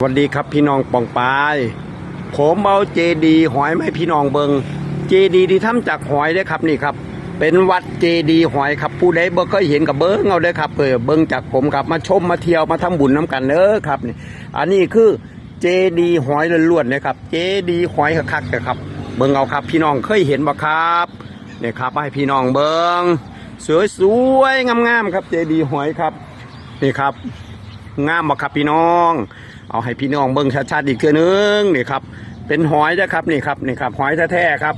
สวัสดีครับพี่น้องปองปาย ผมเอาเจดีหอยไมาให้พี่น้องเบิงเจดีที่ทำจากหอยเด้ครับนี่ครับ เป็นวัดเจดีหอยครับผู้ใดบ่เคยเห็นกับเบิ้งเอาเด้ครับเออเบิ้งจากผมครับมาชมมาเที่ยวมาทำบุญน้กันเด้อครับนี่ อันนี้คือเจดีหอยล้วนๆนะครับ เจดีหอยคักๆนะครับ เบิ้งเอาครับ พี่น้องเคยเห็นบ่ครับเนี่ยครับให้พี่น้องเบิ้งสวยๆงามๆครับเจดีหอยครับนี่ครับ งามบ่ครับพี่น้อง เอาให้พี่น้องเบิ่งชัดๆอีกเทื่อนึงนี่ครับ เป็นหอยนะครับนี่ครับนี่ครับหอยแท้ๆครับ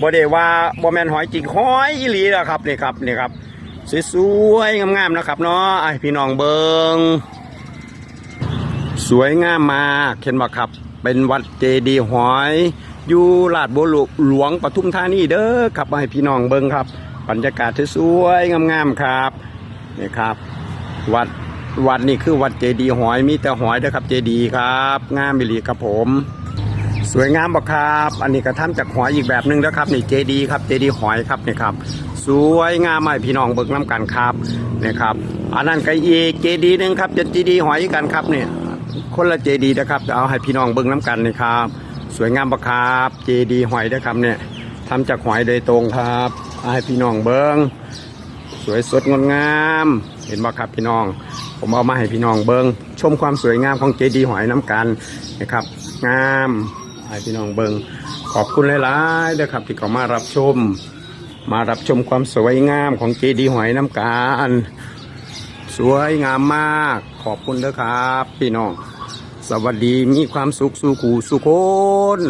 บ่ได้ว่าบ่แมนหอยจริงหอยอีหลีนะครับนี่ครับนี่ครับสวยๆงามๆนะครับเนาะให้พี่น้องเบิ่งสวยงามมากเห็นบ่ครับ เป็นวัดเจดีย์หอย อยู่ลาดบัวหลวงปทุมธานีเด้อครับให้พี่น้องเบิ่งครับบรรยากาศสวยๆงามๆครับนี่ครับ วัด วัดนี่คือวัดเจดีหอยมีแต่หอยนะครับเจดีครับ งามบิลีครับผม สวยงามบ่ครับ อันนี้ก็ทำจากหอยอีกแบบหนึงนะครับนี่เจดีครับเจดีหอยครับนี่ครับ สวยงามมากพี่น้องเบิกน้ำกันครับนี่ครับอันนั้นก็อีกเจดีหนึงครับจะเจดีหอยกันครับเนี่ยคนละเจดีนะครับจะเอาให้พี่น้องเบิกน้ำกันนี่ครับ สวยงามบ่ครับเจดีหอยนะครับเนี่ยทำจากหอยโดยตรงครับให้พี่น้องเบิงสวยสดงดงาม เห็นบ่ครับพี่น้อง ผมเอามาให้พี่น้องเบิงชมความสวยงามของเจดีย์หอยน้ำกันนะครับ งามให้พี่น้องเบิงขอบคุณหลายๆนะครับที่เขามารับชม มารับชมความสวยงามของเจดีย์หอยน้ำกันสวยงามมาก ขอบคุณเด้อครับ พี่น้อง สวัสดีมีความสุขสู่ขู่สุขคน